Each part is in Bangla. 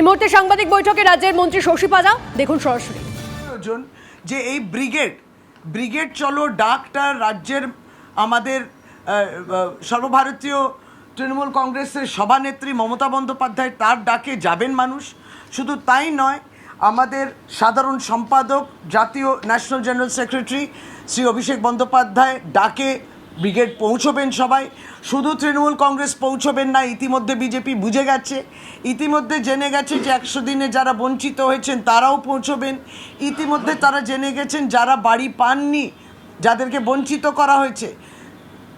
এই মুহূর্তে সাংবাদিক বৈঠকে রাজ্যের মন্ত্রী শশী পাজা। দেখুন সরাসরি। যে এই ব্রিগেড ব্রিগেড চলো ডাকটা রাজ্যের আমাদের সর্বভারতীয় তৃণমূল কংগ্রেসের সভানেত্রী মমতা বন্দ্যোপাধ্যায় তার ডাকে যাবেন মানুষ। শুধু তাই নয়, আমাদের সাধারণ সম্পাদক, জাতীয় national general secretary Shri Abhishek Bandyopadhyay ডাকে ব্রিগেড পৌঁছবেন সবাই। শুধু তৃণমূল কংগ্রেস পৌঁছবেন না, ইতিমধ্যে বিজেপি বুঝে গেছে। ইতিমধ্যে জেনে গেছে যে একশো দিনে যারা বঞ্চিত হয়েছেন, তারাও পৌঁছবেন। ইতিমধ্যে তারা জেনে গেছেন, যারা বাড়ি পাননি, যাদেরকে বঞ্চিত করা হয়েছে,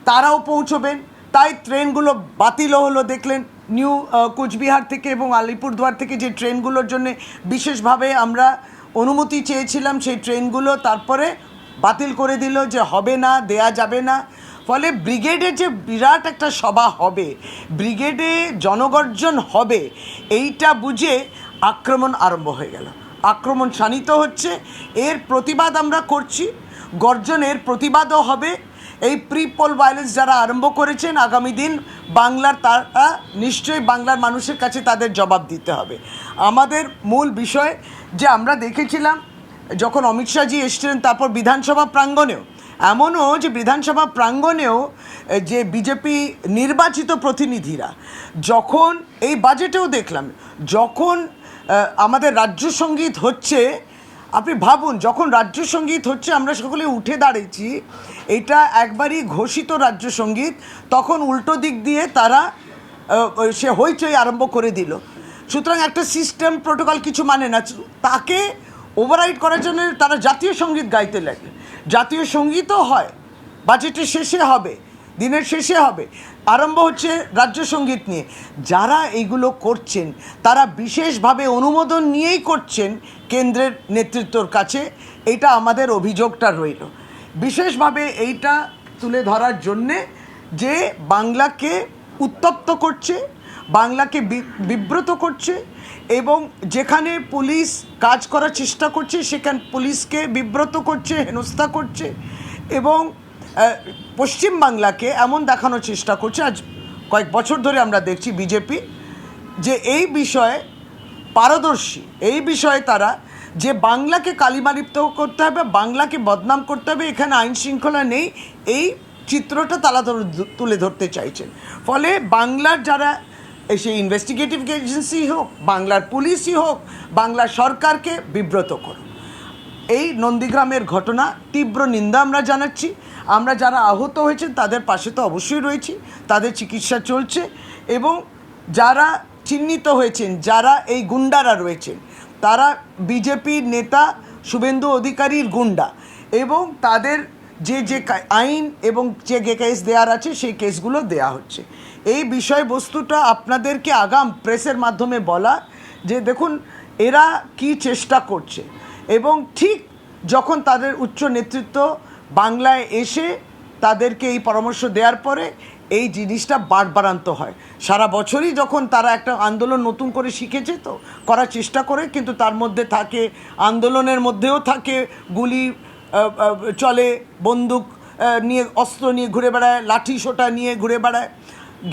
তারাও পৌঁছবেন। তাই ট্রেনগুলো বাতিলও হলো দেখলেন নিউ কোচবিহার থেকে এবং আলিপুরদুয়ার থেকে যে ট্রেনগুলোর জন্য বিশেষভাবে আমরা অনুমতি চেয়েছিলাম, সেই ট্রেনগুলো তারপরে বাতিল করে দিল যে হবে না, দেয়া যাবে না। ফলে ব্রিগেডে যে বিরাট একটা সভা হবে, ব্রিগেডে জনগর্জন হবে, এইটা বুঝে আক্রমণ আরম্ভ হয়ে গেল। আক্রমণ শানিত হচ্ছে, এর প্রতিবাদ আমরা করছি, গর্জনের প্রতিবাদও হবে। এই প্রি পোল ভায়োলেন্স যারা আরম্ভ করেছেন, আগামী দিন বাংলার তারা নিশ্চয়ই বাংলার মানুষের কাছে তাদের জবাব দিতে হবে। আমাদের মূল বিষয় যে আমরা দেখেছিলাম, যখন অমিত শাহজি এসছিলেন তারপর বিধানসভা প্রাঙ্গণেও এমনও যে বিধানসভা প্রাঙ্গণেও যে বিজেপি নির্বাচিত প্রতিনিধিরা, যখন এই বাজেটেও দেখলাম, যখন আমাদের রাজ্য সংগীত হচ্ছে, আপনি ভাবুন, যখন রাজ্য সংগীত হচ্ছে, আমরা সকলে উঠে দাঁড়িয়েছি, এটা একবারই ঘোষিত রাজ্য সংগীত, তখন উল্টো দিক দিয়ে তারা সে হইচই আরম্ভ করে দিল। সুতরাং একটা সিস্টেম প্রোটোকল কিছু মানে না, তাকে ওভাররাইড করার জন্য তারা জাতীয় সংগীত গাইতে লাগে। জাতীয় সঙ্গীতও হয়। বাজেটের শেষে হবে, দিনের শেষে হবে। আরম্ভ হচ্ছে রাজ্য সংগীত নিয়ে। যারা এইগুলো করছেন, তারা বিশেষভাবে অনুমোদন নিয়েই করছেন কেন্দ্রের নেতৃত্বর কাছে। এটা আমাদের অভিযোগটা রইল। বিশেষভাবে এইটা তুলে ধরার জন্যে যে বাংলাকে উত্তপ্ত করছে, বাংলাকে বিব্রত করছে এবং যেখানে পুলিশ কাজ করার চেষ্টা করছে, সেখানে, পুলিশকে বিব্রত করছে, হেনস্থা করছে এবং পশ্চিমবাংলাকে এমন দেখানোর চেষ্টা করছে, আজ কয়েক বছর ধরে আমরা দেখছি বিজেপি, যে এই বিষয়ে পারদর্শী, এই বিষয়ে তারা যে বাংলাকে কালিমালিপ্ত করতে হবে, বাংলাকে বদনাম করতে হবে, এখানে আইন শৃঙ্খলা নেই, এই চিত্রটা তারা তুলে ধরতে চাইছেন। ফলে বাংলার যারা সেই ইনভেস্টিগেটিভ এজেন্সি হোক, বাংলার পুলিশই হোক, বাংলার সরকারকে বিব্রত করুন। এই নন্দীগ্রামের ঘটনা, তীব্র নিন্দা আমরা জানাচ্ছি। আমরা যারা আহত হয়েছেন, তাদের পাশে তো অবশ্যই রয়েছি। তাদের চিকিৎসা চলছে এবং যারা চিহ্নিত হয়েছেন, যারা এই গুন্ডারা রয়েছেন, তারা বিজেপির নেতা শুভেন্দু অধিকারীর গুন্ডা এবং তাদের যে যে আইন এবং যে যে কেস দেওয়ার আছে, সেই কেসগুলো দেয়া হচ্ছে। এই বিষয়বস্তুটা আপনাদেরকে আগাম প্রেসের মাধ্যমে বলা যে, দেখুন, এরা কি চেষ্টা করছে। এবং ঠিক যখন তাদের উচ্চ নেতৃত্ব বাংলায় এসে তাদেরকে এই পরামর্শ দেওয়ার পরে, এই জিনিসটা বাড়বাড়ান্ত হয়। সারা বছরই যখন তারা একটা আন্দোলন নতুন করে শিখেছে তো, করার চেষ্টা করে, কিন্তু তার মধ্যে থাকে, আন্দোলনের মধ্যেও থাকে গুলি চলে, বন্দুক নিয়ে, অস্ত্র নিয়ে ঘুরে বেড়ায়, লাঠি সোটা নিয়ে ঘুরে বেড়ায়,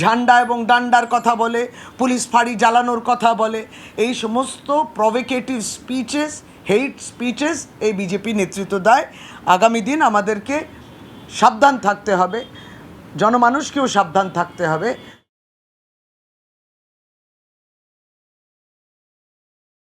ঝান্ডা এবং ডান্ডার কথা বলে, পুলিশ ফাঁড়ি জ্বালানোর কথা বলে, এই সমস্ত প্রভেকেটিভ স্পিচেস হেইট স্পিচেস এই বিজেপি নেতৃত্ব দেয়। আগামী দিন আমাদেরকে সাবধান থাকতে হবে, জনমানুষকেও সাবধান থাকতে হবে।